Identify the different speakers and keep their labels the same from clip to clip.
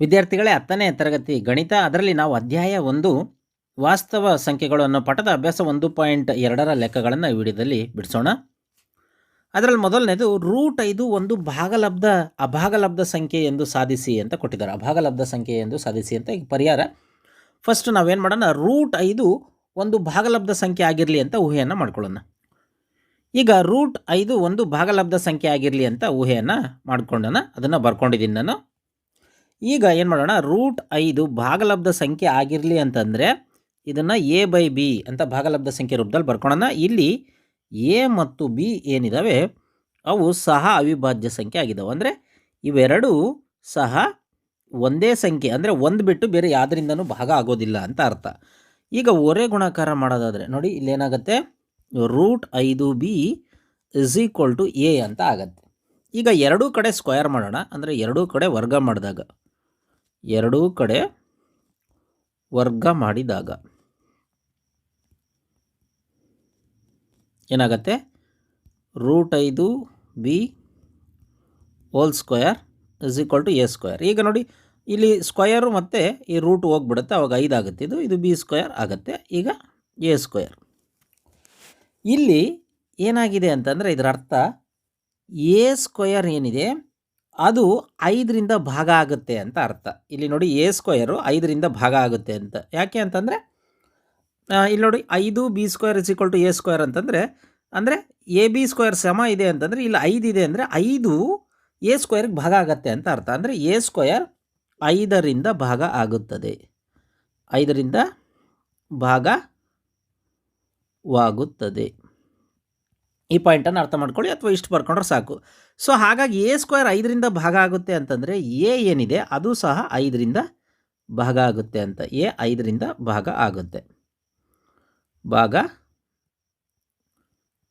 Speaker 1: ವಿದ್ಯಾರ್ಥಿಗಳೇ ಹತ್ತನೇ ತರಗತಿ ಗಣಿತ, ಅದರಲ್ಲಿ ನಾವು ಅಧ್ಯಾಯ ಒಂದು, ವಾಸ್ತವ ಸಂಖ್ಯೆಗಳು ಅನ್ನೋ ಪಠದ ಅಭ್ಯಾಸ ಒಂದು ಪಾಯಿಂಟ್ ಎರಡರ ಲೆಕ್ಕಗಳನ್ನು ವಿಡಿಯೋದಲ್ಲಿ ಬಿಡಿಸೋಣ. ಅದರಲ್ಲಿ ಮೊದಲನೇದು, ರೂಟ್ ಐದು ಒಂದು ಭಾಗಲಬ್ಧ, ಅಭಾಗಲಬ್ಧ ಸಂಖ್ಯೆ ಎಂದು ಸಾಧಿಸಿ ಅಂತ ಕೊಟ್ಟಿದ್ದಾರೆ. ಅಭಾಗಲಬ್ಧ ಸಂಖ್ಯೆ ಎಂದು ಸಾಧಿಸಿ ಅಂತ ಈಗ ಪರಿಹಾರ. ಫಸ್ಟ್ ನಾವೇನು ಮಾಡೋಣ, ರೂಟ್ ಐದು ಒಂದು ಭಾಗಲಬ್ಧ ಸಂಖ್ಯೆ ಆಗಿರಲಿ ಅಂತ ಊಹೆಯನ್ನು ಮಾಡ್ಕೊಳ್ಳೋಣ. ಈಗ ರೂಟ್ ಐದು ಒಂದು ಭಾಗಲಬ್ಧ ಸಂಖ್ಯೆ ಆಗಿರಲಿ ಅಂತ ಊಹೆಯನ್ನು ಮಾಡ್ಕೊಂಡೋಣ ಅದನ್ನು ಬರ್ಕೊಂಡಿದ್ದೀನಿ ನಾನು. ಈಗ ಏನು ಮಾಡೋಣ? ರೂಟ್ ಐದು ಭಾಗಲಬ್ಧ ಸಂಖ್ಯೆ ಆಗಿರಲಿ ಅಂತಂದರೆ ಇದನ್ನು ಎ ಬೈ ಬಿ ಅಂತ ಭಾಗಲಬ್ಧ ಸಂಖ್ಯೆ ರೂಪದಲ್ಲಿ ಬರ್ಕೊಳ್ಳೋಣ ಇಲ್ಲಿ ಎ ಮತ್ತು ಬಿ ಏನಿದ್ದಾವೆ ಅವು ಸಹ ಅವಿಭಾಜ್ಯ ಸಂಖ್ಯೆ ಆಗಿದ್ದಾವೆ ಅಂದರೆ ಇವೆರಡೂ ಸಹ ಒಂದೇ ಸಂಖ್ಯೆ, ಅಂದರೆ ಒಂದು ಬಿಟ್ಟು ಬೇರೆ ಯಾವುದರಿಂದನೂ ಭಾಗ ಆಗೋದಿಲ್ಲ ಅಂತ ಅರ್ಥ. ಈಗ ಒರೆ ಗುಣಾಕಾರ ಮಾಡೋದಾದರೆ ನೋಡಿ ಇಲ್ಲೇನಾಗುತ್ತೆ? ರೂಟ್ ಐದು B is equal to A ಅಂತ ಆಗತ್ತೆ. ಈಗ ಎರಡೂ ಕಡೆ ಸ್ಕ್ವಯರ್ ಮಾಡೋಣ. ಅಂದರೆ ಎರಡೂ ಕಡೆ ವರ್ಗ ಮಾಡಿದಾಗ. ಎರಡೂ ಕಡೆ ವರ್ಗ ಮಾಡಿದಾಗ ಏನಾಗತ್ತೆ? ರೂಟ್ ಐದು B whole square is equal to A square ಈಗ ನೋಡಿ, ಇಲ್ಲಿ ಸ್ಕ್ವಯರು ಮತ್ತು ಈ ರೂಟ್ ಹೋಗ್ಬಿಡುತ್ತೆ, ಅವಾಗ ಐದಾಗುತ್ತೆ ಇದು ಇದು ಬಿ ಸ್ಕ್ವಯರ್ ಆಗುತ್ತೆ, ಈಗ ಎ ಸ್ಕ್ವಯರ್ ಇಲ್ಲಿ ಏನಾಗಿದೆ ಅಂತಂದರೆ ಇದರ ಅರ್ಥ ಎ ಸ್ಕ್ವಯರ್ ಏನಿದೆ? ಅದು ಐದರಿಂದ ಭಾಗ ಆಗುತ್ತೆ ಅಂತ ಅರ್ಥ. ಇಲ್ಲಿ ನೋಡಿ ಎ ಸ್ಕ್ವಯರು ಐದರಿಂದ ಭಾಗ ಆಗುತ್ತೆ ಅಂತ. ಯಾಕೆ ಅಂತಂದರೆ ಇಲ್ಲಿ ನೋಡಿ ಐದು B square is equal to A square ಅಂತಂದರೆ, ಅಂದರೆ ಎ ಬಿ ಸ್ಕ್ವೇರ್ ಸಮ ಇದೆ ಅಂತಂದರೆ, ಇಲ್ಲಿ ಐದು ಇದೆ ಅಂದರೆ ಐದು ಎ ಸ್ಕ್ವೇರ್ಗೆ ಭಾಗ ಆಗುತ್ತೆ ಅಂತ ಅರ್ಥ. ಅಂದರೆ ಎ ಸ್ಕ್ವಯರ್ ಐದರಿಂದ ಭಾಗ ಆಗುತ್ತದೆ. ಐದರಿಂದ ಭಾಗವಾಗುತ್ತದೆ ಈ ಪಾಯಿಂಟನ್ನು ಅರ್ಥ ಮಾಡ್ಕೊಳ್ಳಿ ಅಥವಾ ಇಷ್ಟು ಬರ್ಕೊಂಡ್ರೆ ಸಾಕು. ಸೊ, ಹಾಗಾಗಿ ಎ ಸ್ಕ್ವೇರ್ ಐದರಿಂದ ಭಾಗ ಆಗುತ್ತೆ ಅಂತಂದರೆ ಎ ಏನಿದೆ ಅದು ಸಹ ಐದರಿಂದ ಭಾಗ ಆಗುತ್ತೆ ಅಂತ. ಎ ಐದರಿಂದ ಭಾಗ ಆಗುತ್ತೆ. ಭಾಗ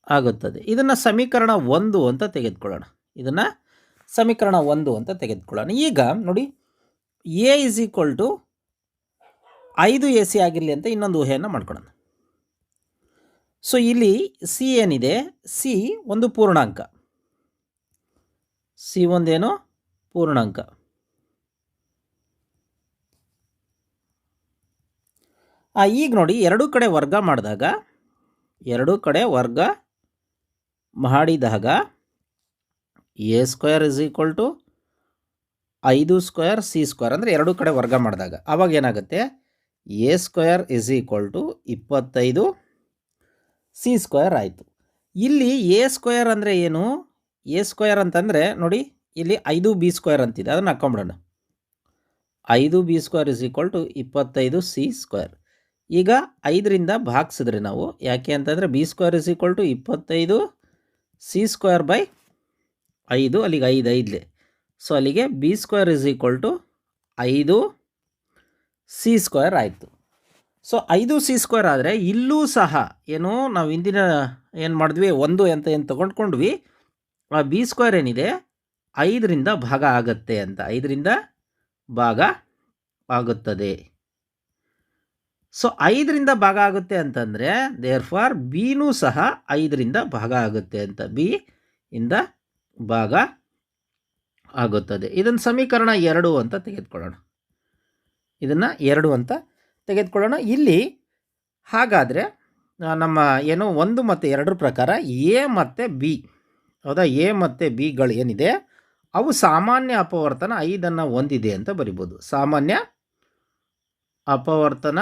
Speaker 1: ಆಗುತ್ತದೆ. ಇದನ್ನು ಸಮೀಕರಣ ಒಂದು ಅಂತ ತೆಗೆದುಕೊಳ್ಳೋಣ. ಇದನ್ನು ಸಮೀಕರಣ ಒಂದು ಅಂತ ತೆಗೆದುಕೊಳ್ಳೋಣ. ಈಗ ನೋಡಿ, ಎ ಇಸ್ ಈಕ್ವಲ್ ಟು ಐದು ಎ ಸಿ ಆಗಿರಲಿ ಅಂತ ಇನ್ನೊಂದು ಊಹೆಯನ್ನು ಮಾಡ್ಕೊಳ್ಳೋಣ. ಸೊ ಇಲ್ಲಿ ಸಿ ಏನಿದೆ? ಸಿ ಒಂದು ಪೂರ್ಣಾಂಕ. ಸಿ ಒಂದೇನು? ಪೂರ್ಣಾಂಕ. ಈಗ ನೋಡಿ, ಎರಡೂ ಕಡೆ ವರ್ಗ ಮಾಡಿದಾಗ, ಎರಡೂ ಕಡೆ ವರ್ಗ ಮಾಡಿದಾಗ A square is equal to ಐದು ಸ್ಕ್ವೇರ್ ಸಿ ಸ್ಕ್ವೇರ್ ಅಂದರೆ ಎರಡೂ ಕಡೆ ವರ್ಗ ಮಾಡಿದಾಗ. ಆವಾಗ ಏನಾಗುತ್ತೆ? A square is equal to ಇಪ್ಪತ್ತೈದು ಸಿ ಸ್ಕ್ವೇರ್ ಆಯಿತು. ಇಲ್ಲಿ ಎ ಸ್ಕ್ವೇರ್ ಅಂದರೆ ಏನು? ಎ ಸ್ಕ್ವೇರ್ ಅಂತಂದರೆ ನೋಡಿ, ಇಲ್ಲಿ ಐದು ಬಿ ಸ್ಕ್ವೇರ್ ಅಂತಿದೆ, ಅದನ್ನು ಹಾಕೊಂಬಿಡೋಣ. ಐದು B square is equal to ಇಪ್ಪತ್ತೈದು ಸಿ ಸ್ಕ್ವೇರ್. ಈಗ ಐದರಿಂದ ಭಾಗಿಸಿದ್ರೆ ನಾವು ಯಾಕೆ ಅಂತಂದರೆ B square is equal to ಇಪ್ಪತ್ತೈದು ಸಿ ಸ್ಕ್ವೇರ್ ಬೈ ಐದು, ಅಲ್ಲಿಗೆ ಐದು, ಐದಲೇ. ಸೊ ಅಲ್ಲಿಗೆ B square is equal to ಐದು ಸಿ ಸ್ಕ್ವೇರ್ ಆಯಿತು. ಸೊ ಐದು ಸಿ ಸ್ಕ್ವೇರ್ ಆದರೆ ಇಲ್ಲೂ ಸಹ ಏನು ನಾವು ಹಿಂದಿನ ಏನು ಮಾಡಿದ್ವಿ, ಒಂದು ಅಂತ ಏನು ತೊಗೊಂಡ್ಕೊಂಡ್ವಿ, ಆ ಬಿ ಸ್ಕ್ವೇರ್ ಏನಿದೆ, ಐದರಿಂದ ಭಾಗ ಆಗತ್ತೆ ಅಂತ, ಐದರಿಂದ ಭಾಗ ಆಗುತ್ತದೆ. ಸೊ ಐದರಿಂದ ಭಾಗ ಆಗುತ್ತೆ ಅಂತಂದರೆ ದೇರ್ ಫಾರ್ ಬಿನೂ ಸಹ ಐದರಿಂದ ಭಾಗ ಆಗುತ್ತೆ ಅಂತ ಬಿ ಇಂದ ಭಾಗ ಆಗುತ್ತದೆ. ಇದನ್ನು ಸಮೀಕರಣ ಎರಡು ಅಂತ ತೆಗೆದುಕೊಳ್ಳೋಣ. ಇದನ್ನು ಎರಡು ಅಂತ ತೆಗೆದುಕೊಳ್ಳೋಣ. ಇಲ್ಲಿ ಹಾಗಾದರೆ ನಮ್ಮ ಏನು ಒಂದು ಮತ್ತು ಎರಡರ ಪ್ರಕಾರ ಎ ಮತ್ತು ಬಿ, ಹೌದಾ? ಎ ಮತ್ತು ಬಿಗಳು ಏನಿದೆ? ಅವು ಸಾಮಾನ್ಯ ಅಪವರ್ತನ ಐದನ್ನು ಹೊಂದಿದೆ ಅಂತ ಬರಿಬೋದು. ಸಾಮಾನ್ಯ ಅಪವರ್ತನ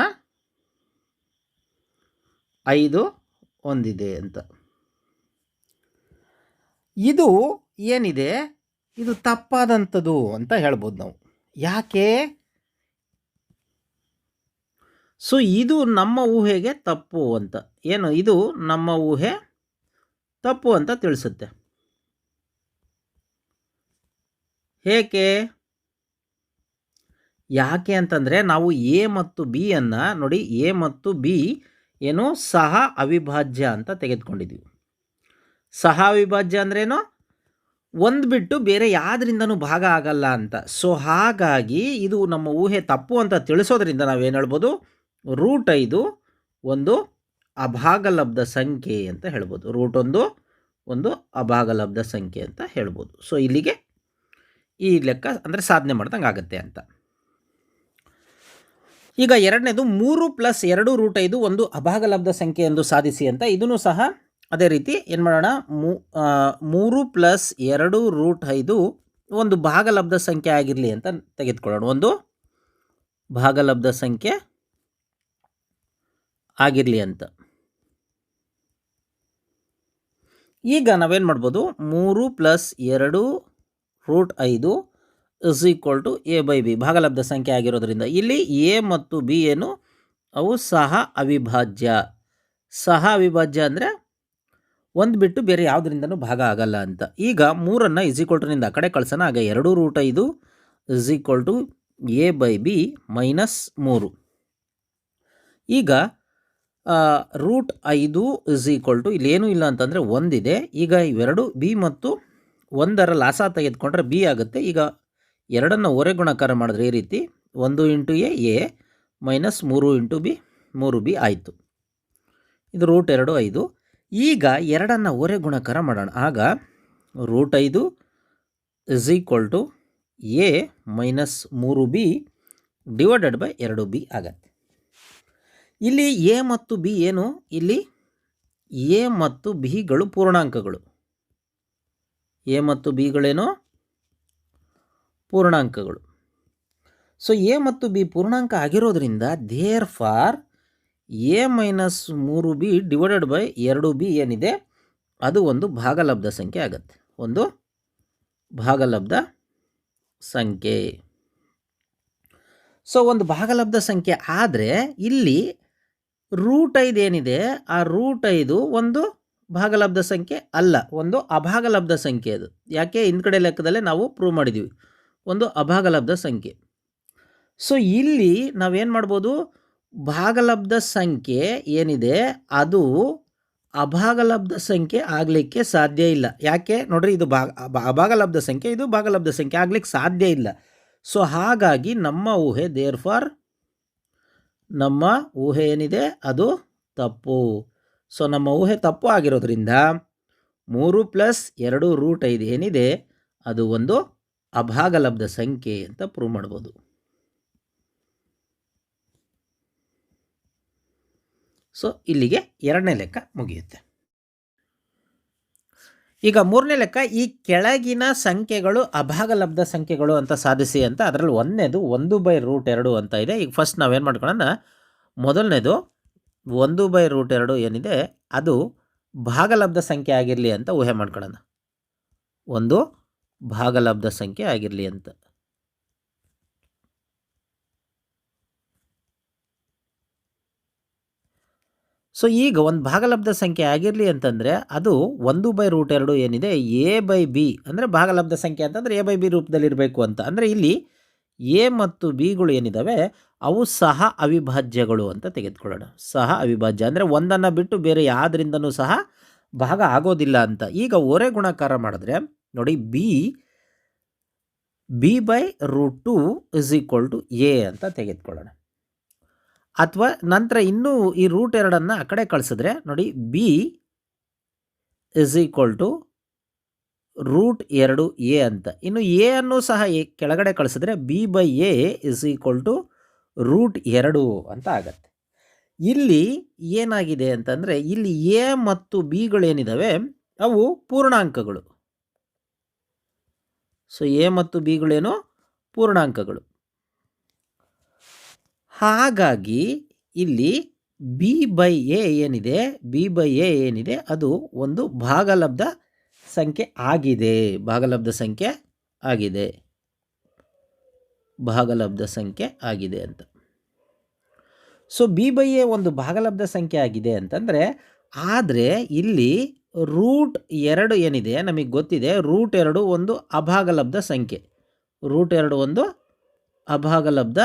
Speaker 1: ಐದು ಹೊಂದಿದೆ ಅಂತ. ಇದು ಏನಿದೆ? ಇದು ತಪ್ಪಾದಂಥದ್ದು ಅಂತ ಹೇಳ್ಬೋದು ನಾವು. ಯಾಕೆ? ಸೊ ಇದು ನಮ್ಮ ಊಹೆಗೆ ತಪ್ಪು ಅಂತ. ಏನು? ಇದು ನಮ್ಮ ಊಹೆ ತಪ್ಪು ಅಂತ ತಿಳಿಸುತ್ತೆ. ಏಕೆ ಯಾಕೆ ಅಂತಂದರೆ ನಾವು ಎ ಮತ್ತು ಬಿ ಅನ್ನು ನೋಡಿ, ಎ ಮತ್ತು ಬಿ ಏನು? ಸಹ ಅವಿಭಾಜ್ಯ ಅಂತ ತೆಗೆದುಕೊಂಡಿದ್ವಿ. ಸಹ ಅವಿಭಾಜ್ಯ ಅಂದ್ರೇನು ಒಂದು ಬಿಟ್ಟು ಬೇರೆ ಯಾವುದರಿಂದನೂ ಭಾಗ ಆಗಲ್ಲ ಅಂತ. ಸೊ ಹಾಗಾಗಿ ಇದು ನಮ್ಮ ಊಹೆ ತಪ್ಪು ಅಂತ ತಿಳಿಸೋದ್ರಿಂದ ನಾವೇನು ಹೇಳ್ಬೋದು? ರೂಟ್ ಐದು ಒಂದು ಅಭಾಗಲಬ್ಧ ಸಂಖ್ಯೆ ಅಂತ ಹೇಳ್ಬೋದು. ರೂಟ್ ಒಂದು ಒಂದು ಅಭಾಗಲಬ್ಧ ಸಂಖ್ಯೆ ಅಂತ ಹೇಳ್ಬೋದು. ಸೊ ಇಲ್ಲಿಗೆ ಈ ಲೆಕ್ಕ ಅಂದರೆ ಸಾಧನೆ ಮಾಡ್ದಂಗೆ ಆಗುತ್ತೆ ಅಂತ. ಈಗ ಎರಡನೇದು ಮೂರು ಪ್ಲಸ್ ಎರಡು ರೂಟ್ ಐದು ಒಂದು ಅಭಾಗಲಬ್ಧ ಸಂಖ್ಯೆ ಎಂದು ಸಾಧಿಸಿ ಅಂತ ಇದನ್ನು ಸಹ ಅದೇ ರೀತಿ ಏನು ಮಾಡೋಣ? ಮೂರು ಪ್ಲಸ್ ಎರಡು ರೂಟ್ ಐದು ಒಂದು ಭಾಗಲಬ್ಧ ಸಂಖ್ಯೆ ಆಗಿರಲಿ ಅಂತ ತೆಗೆದುಕೊಳ್ಳೋಣ. ಒಂದು ಭಾಗಲಬ್ಧ ಸಂಖ್ಯೆ ಆಗಿರಲಿ ಅಂತ. ಈಗ ನಾವೇನು ಮಾಡ್ಬೋದು? ಮೂರು ಪ್ಲಸ್ ಎರಡು ರೂಟ್ ಐದು is equal to A by B ಭಾಗಲಬ್ಧ ಸಂಖ್ಯೆ ಆಗಿರೋದ್ರಿಂದ ಇಲ್ಲಿ ಎ ಮತ್ತು ಬಿ ಏನು? ಅವು ಸಹ ಅವಿಭಾಜ್ಯ. ಸಹ ಅವಿಭಾಜ್ಯ ಅಂದರೆ ಒಂದು ಬಿಟ್ಟು ಬೇರೆ ಯಾವುದರಿಂದನೂ ಭಾಗ ಆಗಲ್ಲ ಅಂತ. ಈಗ ಮೂರನ್ನು ಇಸ್ ಈಕ್ವಲ್ ಟುನಿಂದ ಆ ಕಡೆ ಕಳ್ಸೋಣ. ಆಗ ಎರಡು ರೂಟ್ ಐದು is equal to A by B minus ಮೂರು. ಈಗ ರೂಟ್ ಐದು ಇಸ್ ಈಕ್ವಲ್ ಟು ಇಲ್ಲಿ ಏನೂ ಇಲ್ಲ ಅಂತಂದರೆ ಒಂದಿದೆ. ಈಗ ಇವೆರಡು ಬಿ ಮತ್ತು ಒಂದರ ಲಾಸ ತೆಗೆದುಕೊಂಡ್ರೆ ಬಿ ಆಗುತ್ತೆ. ಈಗ ಎರಡನ್ನು ಒರೆ ಗುಣಾಕಾರ ಮಾಡಿದ್ರೆ ಈ ರೀತಿ ಒಂದು ಇಂಟು ಎ ಎ ಮೈನಸ್ ಮೂರು ಇಂಟು ಬಿ, ಮೂರು ಬಿ ಆಯಿತು. ಇದು ರೂಟ್ ಎರಡು ಐದು. ಈಗ ಎರಡನ್ನು ಒರೆ ಗುಣಾಕಾರ ಮಾಡೋಣ. ಆಗ ರೂಟ್ ಐದು is equal to A minus ಮೂರು ಬಿ ಡಿವೈಡೆಡ್ ಬೈ ಎರಡು ಬಿ ಆಗತ್ತೆ. ಇಲ್ಲಿ ಎ ಮತ್ತು ಬಿ ಏನು? ಇಲ್ಲಿ ಎ ಮತ್ತು ಬಿಗಳು ಪೂರ್ಣಾಂಕಗಳು. ಎ ಮತ್ತು ಬಿಗಳೇನು? ಪೂರ್ಣಾಂಕಗಳು. ಸೊ ಎ ಮತ್ತು ಬಿ ಪೂರ್ಣಾಂಕ ಆಗಿರೋದ್ರಿಂದ ದೇರ್ ಫಾರ್ ಎ ಮೈನಸ್ ಮೂರು ಬಿ ಡಿವೈಡೆಡ್ ಬೈ ಎರಡು ಬಿ ಏನಿದೆ? ಅದು ಒಂದು ಭಾಗಲಬ್ಧ ಸಂಖ್ಯೆ ಆಗುತ್ತೆ. ಒಂದು ಭಾಗಲಬ್ಧ ಸಂಖ್ಯೆ. ಸೊ ಒಂದು ಭಾಗಲಬ್ಧ ಸಂಖ್ಯೆ ಆದರೆ ಇಲ್ಲಿ ರೂಟ್ ಐದು ಏನಿದೆ, ಆ ರೂಟ್ ಐದು ಒಂದು ಭಾಗಲಬ್ಧ ಸಂಖ್ಯೆ ಅಲ್ಲ, ಒಂದು ಅಭಾಗಲಬ್ಧ ಸಂಖ್ಯೆ ಅದು. ಯಾಕೆ? ಹಿಂದ್ಗಡೆ ಲೆಕ್ಕದಲ್ಲೇ ನಾವು ಪ್ರೂವ್ ಮಾಡಿದ್ದೀವಿ ಒಂದು ಅಭಾಗಲಬ್ಧ ಸಂಖ್ಯೆ. ಸೊ ಇಲ್ಲಿ ನಾವೇನು ಮಾಡ್ಬೋದು? ಭಾಗಲಬ್ಧ ಸಂಖ್ಯೆ ಏನಿದೆ, ಅದು ಅಭಾಗಲಬ್ಧ ಸಂಖ್ಯೆ ಆಗಲಿಕ್ಕೆ ಸಾಧ್ಯ ಇಲ್ಲ. ಯಾಕೆ? ನೋಡ್ರಿ, ಇದು ಭಾಗ ಅಭ- ಅಭಾಗಲಬ್ಧ ಸಂಖ್ಯೆ, ಇದು ಭಾಗಲಬ್ಧ ಸಂಖ್ಯೆ ಆಗ್ಲಿಕ್ಕೆ ಸಾಧ್ಯ ಇಲ್ಲ. ಸೊ ಹಾಗಾಗಿ ನಮ್ಮ ಊಹೆ ದೇರ್ ಫಾರ್ ನಮ್ಮ ಊಹೆ ಏನಿದೆ ಅದು ತಪ್ಪು. ಸೊ ನಮ್ಮ ಊಹೆ ತಪ್ಪು ಆಗಿರೋದ್ರಿಂದ ಮೂರು ಪ್ಲಸ್ ಎರಡು ರೂಟ್ ಐದು ಏನಿದೆ ಅದು ಒಂದು ಅಭಾಗಲಬ್ಧ ಸಂಖ್ಯೆ ಅಂತ ಪ್ರೂವ್ ಮಾಡ್ಬೋದು. ಸೊ ಇಲ್ಲಿಗೆ ಎರಡನೇ ಲೆಕ್ಕ ಮುಗಿಯುತ್ತೆ. ಈಗ ಮೂರನೇ ಲೆಕ್ಕ, ಈ ಕೆಳಗಿನ ಸಂಖ್ಯೆಗಳು ಅಭಾಗಲಬ್ಧ ಸಂಖ್ಯೆಗಳು ಅಂತ ಸಾಧಿಸಿ ಅಂತ ಅದರಲ್ಲಿ ಒಂದನೇದು ಒಂದು ಬೈ ರೂಟ್ ಎರಡು ಅಂತ ಇದೆ. ಈಗ ಫಸ್ಟ್ ನಾವೇನು ಮಾಡ್ಕೊಳ್ಳೋಣ ಮೊದಲನೇದು ಒಂದು ಬೈ ರೂಟ್ ಎರಡು ಏನಿದೆ, ಅದು ಭಾಗಲಬ್ಧ ಸಂಖ್ಯೆ ಆಗಿರಲಿ ಅಂತ ಊಹೆ ಮಾಡ್ಕೊಳ್ಳೋಣ ಒಂದು ಭಾಗಲಬ್ಧ ಸಂಖ್ಯೆ ಆಗಿರಲಿ ಅಂತ. ಸೊ ಈಗ ಒಂದು ಭಾಗಲಬ್ಧ ಸಂಖ್ಯೆ ಆಗಿರಲಿ ಅಂತಂದರೆ ಅದು ಒಂದು ಬೈ ರೂಟ್ ಎರಡು ಏನಿದೆ? ಎ ಬೈ ಬಿ ಅಂದರೆ ಭಾಗಲಬ್ಧ ಸಂಖ್ಯೆ ಅಂತಂದರೆ ಎ ಬೈ ಬಿ ರೂಪದಲ್ಲಿರಬೇಕು ಅಂತ. ಅಂದರೆ ಇಲ್ಲಿ ಎ ಮತ್ತು ಬಿಗಳು ಏನಿದ್ದಾವೆ ಅವು ಸಹ ಅವಿಭಾಜ್ಯಗಳು ಅಂತ ತೆಗೆದುಕೊಳ್ಳೋಣ. ಸಹ ಅವಿಭಾಜ್ಯ. ಅಂದರೆ ಒಂದನ್ನು ಬಿಟ್ಟು ಬೇರೆ ಯಾವುದರಿಂದನೂ ಸಹ ಭಾಗ ಆಗೋದಿಲ್ಲ ಅಂತ. ಈಗ ಒರೆ ಗುಣಾಕಾರ ಮಾಡಿದ್ರೆ, ನೋಡಿ B B by root two is equal to A ಅಂತ ತೆಗೆದುಕೊಳ್ಳೋಣ. ಅಥವಾ ನಂತರ ಇನ್ನೂ ಈ ರೂಟ್ ಎರಡನ್ನು ಆ ಕಡೆ ಕಳಿಸಿದ್ರೆ, ನೋಡಿ B is equal to root ಎರಡು ಎ ಅಂತ. ಇನ್ನು ಎ ಅನ್ನು ಸಹ ಎ ಕೆಳಗಡೆ ಕಳಿಸಿದ್ರೆ B by A is equal to root ಎರಡು ಅಂತ ಆಗತ್ತೆ. ಇಲ್ಲಿ ಏನಾಗಿದೆ ಅಂತಂದರೆ, ಇಲ್ಲಿ ಎ ಮತ್ತು ಬಿಗಳೇನಿದ್ದಾವೆ ಅವು ಪೂರ್ಣಾಂಕಗಳು. ಸೊ ಎ ಮತ್ತು ಬಿಗಳೇನು ಪೂರ್ಣಾಂಕಗಳು. ಹಾಗಾಗಿ ಇಲ್ಲಿ ಬಿ ಬೈ ಎ ಏನಿದೆ? ಬಿ ಬೈ ಎ ಏನಿದೆ? ಅದು ಒಂದು ಭಾಗಲಬ್ಧ ಸಂಖ್ಯೆ ಆಗಿದೆ. ಭಾಗಲಬ್ಧ ಸಂಖ್ಯೆ ಆಗಿದೆ. ಭಾಗಲಬ್ಧ ಸಂಖ್ಯೆ ಆಗಿದೆ ಅಂತ. ಸೊ ಬಿ ಬೈ ಎ ಒಂದು ಭಾಗಲಬ್ಧ ಸಂಖ್ಯೆ ಆಗಿದೆ ಅಂತಂದರೆ, ಆದರೆ ಇಲ್ಲಿ ರೂಟ್ ಎರಡು ಏನಿದೆ? ನಮಗೆ ಗೊತ್ತಿದೆ ರೂಟ್ ಎರಡು ಒಂದು ಅಭಾಗಲಬ್ಧ ಸಂಖ್ಯೆ. ರೂಟ್ ಎರಡು ಒಂದು ಅಭಾಗಲಬ್ಧ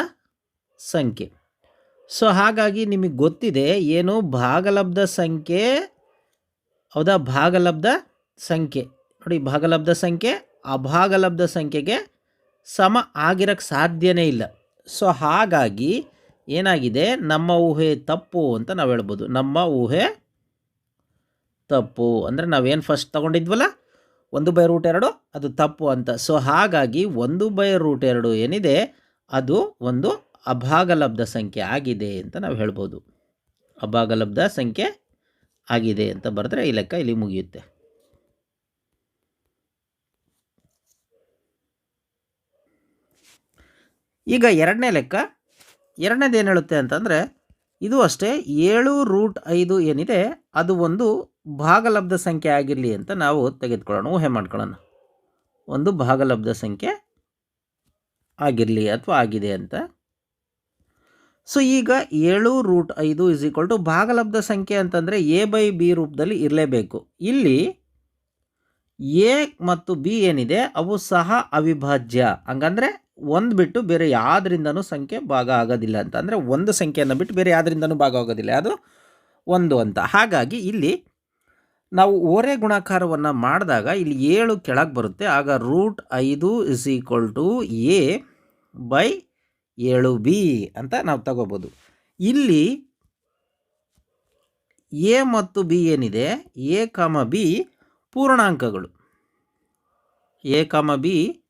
Speaker 1: ಸಂಖ್ಯೆ. ಸೊ ಹಾಗಾಗಿ ನಿಮಗೆ ಗೊತ್ತಿದೆ, ಏನು ಭಾಗಲಬ್ಧ ಸಂಖ್ಯೆ, ಹೌದಾ? ಭಾಗಲಬ್ಧ ಸಂಖ್ಯೆ. ನೋಡಿ, ಭಾಗಲಬ್ಧ ಸಂಖ್ಯೆ, ಅಭಾಗಲಬ್ಧ ಸಂಖ್ಯೆಗೆ ಸಮ ಆಗಿರೋಕ್ಕೆ ಸಾಧ್ಯನೇ ಇಲ್ಲ. ಸೊ ಹಾಗಾಗಿ ಏನಾಗಿದೆ? ನಮ್ಮ ಊಹೆ ತಪ್ಪು ಅಂತ ನಾವು ಹೇಳ್ಬೋದು. ನಮ್ಮ ಊಹೆ ತಪ್ಪು. ಅಂದರೆ ನಾವೇನು ಫಸ್ಟ್ ತಗೊಂಡಿದ್ವಲ್ಲ? ಒಂದು ಬೈ ರೂಟ್ ಎರಡು, ಅದು ತಪ್ಪು ಅಂತ. ಸೊ ಹಾಗಾಗಿ ಒಂದು ಬೈ ರೂಟ್ ಎರಡು ಏನಿದೆ? ಅದು ಒಂದು ಅಭಾಗಲಬ್ಧ ಸಂಖ್ಯೆ ಆಗಿದೆ ಅಂತ ನಾವು ಹೇಳ್ಬೋದು. ಅಭಾಗಲಬ್ಧ ಸಂಖ್ಯೆ ಆಗಿದೆ ಅಂತ ಬರೆದ್ರೆ ಈ ಲೆಕ್ಕ ಇಲ್ಲಿ ಮುಗಿಯುತ್ತೆ. ಈಗ ಎರಡನೇ ಲೆಕ್ಕ. ಎರಡನೇದು ಏನು ಹೇಳುತ್ತೆ ಅಂತಂದರೆ, ಇದು ಅಷ್ಟೇ, ಏಳು ರೂಟ್ ಐದು ಏನಿದೆ, ಅದು ಒಂದು ಭಾಗಲಬ್ಧ ಸಂಖ್ಯೆ ಆಗಿರಲಿ ಅಂತ ನಾವು ತೆಗೆದುಕೊಳ್ಳೋಣ, ಊಹೆ ಮಾಡ್ಕೊಳ್ಳೋಣ. ಒಂದು ಭಾಗಲಬ್ಧ ಸಂಖ್ಯೆ ಆಗಿರಲಿ ಅಥವಾ ಆಗಿದೆ ಅಂತ. ಸೊ ಈಗ ಏಳು ರೂಟ್ ಐದು ಇಸ್ ಈಕ್ವಲ್ ಟು ಭಾಗಲಬ್ಧ ಸಂಖ್ಯೆ ಅಂತಂದರೆ ಎ ಬೈ ಬಿ ರೂಪದಲ್ಲಿ ಇರಲೇಬೇಕು. ಇಲ್ಲಿ ಎ ಮತ್ತು ಬಿ ಏನಿದೆ? ಅವು ಸಹ ಅವಿಭಾಜ್ಯ. ಹಂಗಂದರೆ ಒಂದು ಬಿಟ್ಟು ಬೇರೆ ಯಾವುದರಿಂದನೂ ಸಂಖ್ಯೆ ಭಾಗ ಆಗೋದಿಲ್ಲ ಅಂತ ಅಂದರೆ ಒಂದು ಸಂಖ್ಯೆಯನ್ನು ಬಿಟ್ಟು ಬೇರೆ ಯಾವುದರಿಂದನೂ ಭಾಗ ಆಗೋದಿಲ್ಲ. ಅದು ಒಂದು ಅಂತ. ಹಾಗಾಗಿ ಇಲ್ಲಿ ನಾವು ಓರೆ ಗುಣಾಕಾರವನ್ನು ಮಾಡಿದಾಗ ಇಲ್ಲಿ ಏಳು ಕೆಳಗೆ ಬರುತ್ತೆ. ಆಗ ರೂಟ್ ಐದು is equal to A by ಏಳು ಬಿ ಅಂತ ನಾವು ತಗೋಬೋದು. ಇಲ್ಲಿ ಎ ಮತ್ತು ಬಿ ಏನಿದೆ? ಎ ಕಾಮ ಬಿ ಪೂರ್ಣಾಂಕಗಳು. ಎ ಕಾಮ ಬಿ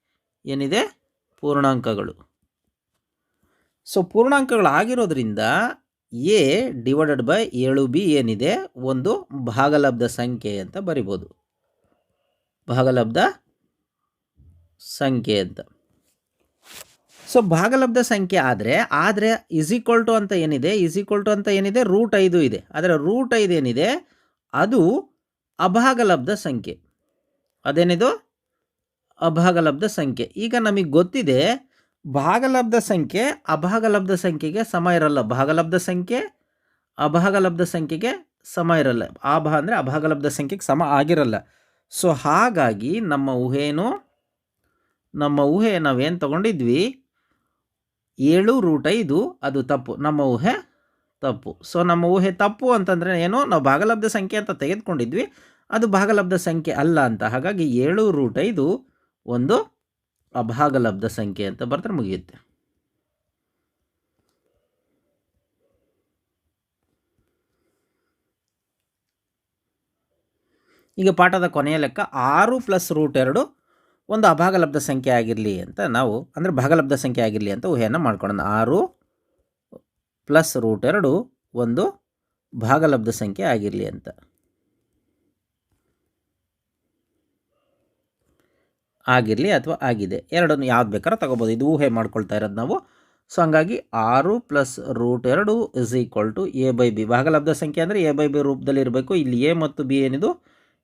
Speaker 1: ಏನಿದೆ? ಪೂರ್ಣಾಂಕಗಳು. ಸೊ, ಪೂರ್ಣಾಂಕಗಳಾಗಿರೋದ್ರಿಂದ ಎ ಡಿವೈಡೆಡ್ ಬೈ ಏಳು ಬಿ ಏನಿದೆ? ಒಂದು ಭಾಗಲಬ್ಧ ಸಂಖ್ಯೆ ಅಂತ ಬರಿಬೋದು. ಭಾಗಲಬ್ಧ ಸಂಖ್ಯೆ ಅಂತ. ಸೊ ಭಾಗಲಬ್ಧ ಸಂಖ್ಯೆ ಆದರೆ ಆದರೆ ಇಸ್ ಈಕ್ವಲ್ ಟು ಅಂತ ಏನಿದೆ ಇಸ್ ಈಕ್ವಲ್ ಟು ಅಂತ ಏನಿದೆ ರೂಟ್ ಐದು ಇದೆ. ಆದರೆ ರೂಟ್ ಐದು ಏನಿದೆ, ಅದು ಅಭಾಗಲಬ್ಧ ಸಂಖ್ಯೆ. ಅದೇನಿದು? ಅಭಾಗಲಬ್ಧ ಸಂಖ್ಯೆ. ಈಗ ನಮಗೆ ಗೊತ್ತಿದೆ, ಭಾಗಲಬ್ಧ ಸಂಖ್ಯೆ ಅಭಾಗಲಬ್ಧ ಸಂಖ್ಯೆಗೆ ಸಮ ಇರಲ್ಲ. ಭಾಗಲಬ್ಧ ಸಂಖ್ಯೆ ಅಭಾಗಲಬ್ಧ ಸಂಖ್ಯೆಗೆ ಸಮ ಇರಲ್ಲ. ಭ ಅಂದರೆ ಅಭಾಗಲಬ್ಧ ಸಂಖ್ಯೆಗೆ ಸಮ ಆಗಿರಲ್ಲ. ಸೊ ಹಾಗಾಗಿ ನಮ್ಮ ಊಹೇನು, ನಮ್ಮ ಊಹೆ ನಾವೇನು ತಗೊಂಡಿದ್ವಿ? ಏಳು ರೂಟ್ ಐದು, ಅದು ತಪ್ಪು. ನಮ್ಮ ಊಹೆ ತಪ್ಪು. ಸೊ ನಮ್ಮ ಊಹೆ ತಪ್ಪು ಅಂತಂದರೆ ಏನು ನಾವು ಭಾಗಲಬ್ಧ ಸಂಖ್ಯೆ ಅಂತ ತೆಗೆದುಕೊಂಡಿದ್ವಿ. ಅದು ಭಾಗಲಬ್ಧ ಸಂಖ್ಯೆ ಅಲ್ಲ ಅಂತ. ಹಾಗಾಗಿ ಏಳು ರೂಟ್ ಐದು ಒಂದು ಅಭಾಗಲಬ್ಧ ಸಂಖ್ಯೆ ಅಂತ ಬರ್ತಾರೆ ಮುಗಿಯುತ್ತೆ. ಈಗ ಪಾಠದ ಕೊನೆಯ ಲೆಕ್ಕ ಆರು ಪ್ಲಸ್ ರೂಟ್ ಎರಡು ಒಂದು ಅಭಾಗಲಬ್ಧ ಸಂಖ್ಯೆ ಆಗಿರಲಿ ಅಂತ ನಾವು, ಅಂದರೆ ಭಾಗಲಬ್ಧ ಸಂಖ್ಯೆ ಆಗಿರಲಿ ಅಂತ ಊಹೆಯನ್ನು ಮಾಡ್ಕೊಳ್ಳೋಣ. ಆರು ಪ್ಲಸ್ ರೂಟ್ ಎರಡು ಒಂದು ಭಾಗಲಬ್ಧ ಸಂಖ್ಯೆ ಆಗಿರಲಿ ಅಂತ. ಆಗಿರಲಿ ಅಥವಾ ಆಗಿದೆ. ಎರಡನ್ನು ಯಾವ್ದು ಬೇಕಾದ್ರೂ ತಗೋಬೋದು. ಇದು ಊಹೆ ಮಾಡ್ಕೊಳ್ತಾ ಇರೋದು ನಾವು. ಸೊ ಹಂಗಾಗಿ ಆರು ಪ್ಲಸ್ ರೂಟ್ ಎರಡು is equal to A by B ಭಾಗಲಬ್ಧ ಸಂಖ್ಯೆ ಅಂದರೆ ಎ ಬೈ ಬಿ ರೂಪದಲ್ಲಿ ಇರಬೇಕು. ಇಲ್ಲಿ ಎ ಮತ್ತು ಬಿ ಏನಿದು?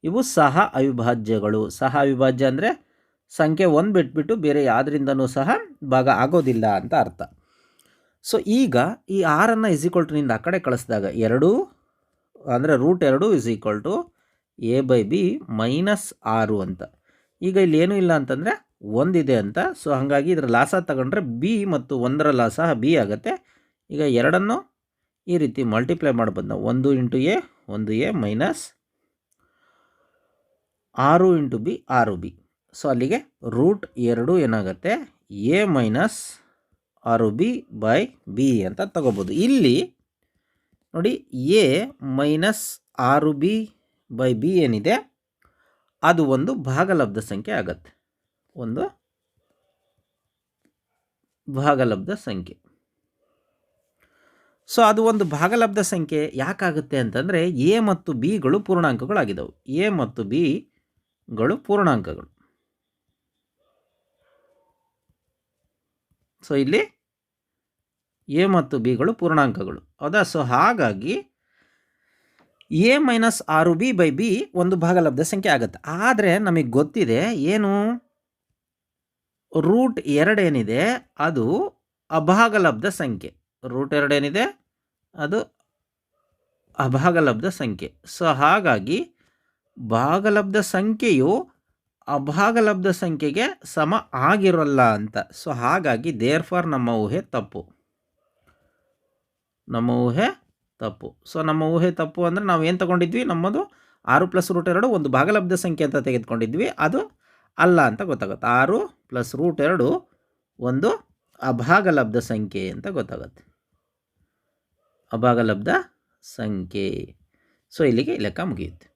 Speaker 1: ಇವು ಸಹ ಅವಿಭಾಜ್ಯಗಳು. ಸಹ ಅವಿಭಾಜ್ಯ ಅಂದರೆ ಸಂಖ್ಯೆ ಒಂದು ಬಿಟ್ಬಿಟ್ಟು ಬೇರೆ ಯಾವುದರಿಂದನೂ ಸಹ ಭಾಗ ಆಗೋದಿಲ್ಲ ಅಂತ ಅರ್ಥ. ಸೊ ಈಗ ಈ ಆರನ್ನು ಇಸ್ ಈಕ್ವಲ್ ಟು ನಿಂದ ಆ ಕಡೆ ಕಳಿಸಿದಾಗ ಎರಡೂ, ಅಂದರೆ ರೂಟ್ ಎರಡು is equal to A by B minus ಆರು ಅಂತ. ಈಗ ಇಲ್ಲಿ ಏನೂ ಇಲ್ಲ ಅಂತಂದರೆ ಒಂದಿದೆ ಅಂತ. ಸೊ ಹಾಗಾಗಿ ಇದರ ಲಾಸ ತಗೊಂಡ್ರೆ ಬಿ ಮತ್ತು ಒಂದರ ಲಾಸ ಬಿ ಆಗುತ್ತೆ. ಈಗ ಎರಡನ್ನು ಈ ರೀತಿ ಮಲ್ಟಿಪ್ಲೈ ಮಾಡ್ಬೋದು ನಾವು ಒಂದು ಇಂಟು ಎ ಒಂದು ಎ ಮೈನಸ್ ಆರು ಇಂಟು ಬಿ ಆರು ಬಿ ಸೊ ಅಲ್ಲಿಗೆ ರೂಟ್ ಎರಡು ಏನಾಗುತ್ತೆ? ಎ ಮೈನಸ್ ಆರು ಬಿ ಬೈ ಬಿ ಅಂತ ತಗೋಬೋದು. ಇಲ್ಲಿ ನೋಡಿ ಎ ಮೈನಸ್ ಆರು ಬಿ ಬೈ ಬಿ ಏನಿದೆ? ಅದು ಒಂದು ಭಾಗಲಬ್ಧ ಸಂಖ್ಯೆ ಆಗತ್ತೆ. ಒಂದು ಭಾಗಲಬ್ಧ ಸಂಖ್ಯೆ. ಸೊ ಅದು ಒಂದು ಭಾಗಲಬ್ಧ ಸಂಖ್ಯೆ ಯಾಕಾಗುತ್ತೆ ಅಂತಂದರೆ ಎ ಮತ್ತು ಬಿಗಳು ಪೂರ್ಣಾಂಕಗಳಾಗಿದ್ದವು. ಎ ಮತ್ತು ಬಿಗಳು ಪೂರ್ಣಾಂಕಗಳು. ಸೊ ಇಲ್ಲಿ ಎ ಮತ್ತು ಬಿಗಳು ಪೂರ್ಣಾಂಕಗಳು. ಹೌದಾ ಸೊ ಹಾಗಾಗಿ ಎ ಮೈನಸ್ ಆರು ಬಿ ಬೈ ಬಿ ಒಂದು ಭಾಗಲಬ್ಧ ಸಂಖ್ಯೆ ಆಗುತ್ತೆ. ಆದರೆ ನಮಗೆ ಗೊತ್ತಿದೆ ಏನು? ರೂಟ್ ಎರಡೇನಿದೆ ಅದು ಅಭಾಗಲಬ್ಧ ಸಂಖ್ಯೆ. ರೂಟ್ ಎರಡೇನಿದೆ ಅದು ಅಭಾಗಲಬ್ಧ ಸಂಖ್ಯೆ. ಸೊ ಹಾಗಾಗಿ ಭಾಗಲಬ್ಧ ಸಂಖ್ಯೆಯು ಅಭಾಗಲಬ್ಧ ಸಂಖ್ಯೆಗೆ ಸಮ ಆಗಿರೋಲ್ಲ ಅಂತ. ಸೊ ಹಾಗಾಗಿ ದೇರ್ ಫಾರ್ ನಮ್ಮ ಊಹೆ ತಪ್ಪು. ನಮ್ಮ ಊಹೆ ತಪ್ಪು. ಸೊ ನಮ್ಮ ಊಹೆ ತಪ್ಪು ಅಂದರೆ ನಾವು ಏನು ತಗೊಂಡಿದ್ವಿ? ನಮ್ಮದು ಆರು ಪ್ಲಸ್ ರೂಟ್ ಎರಡು ಒಂದು ಭಾಗಲಬ್ಧ ಸಂಖ್ಯೆ ಅಂತ ತೆಗೆದುಕೊಂಡಿದ್ವಿ. ಅದು ಅಲ್ಲ ಅಂತ ಗೊತ್ತಾಗುತ್ತೆ. ಆರು ಪ್ಲಸ್ ರೂಟ್ ಎರಡು ಒಂದು ಅಭಾಗಲಬ್ಧ ಸಂಖ್ಯೆ ಅಂತ ಗೊತ್ತಾಗುತ್ತೆ. ಅಭಾಗಲಬ್ಧ ಸಂಖ್ಯೆ. ಸೊ ಇಲ್ಲಿಗೆ ಲೆಕ್ಕ ಮುಗಿಯುತ್ತೆ.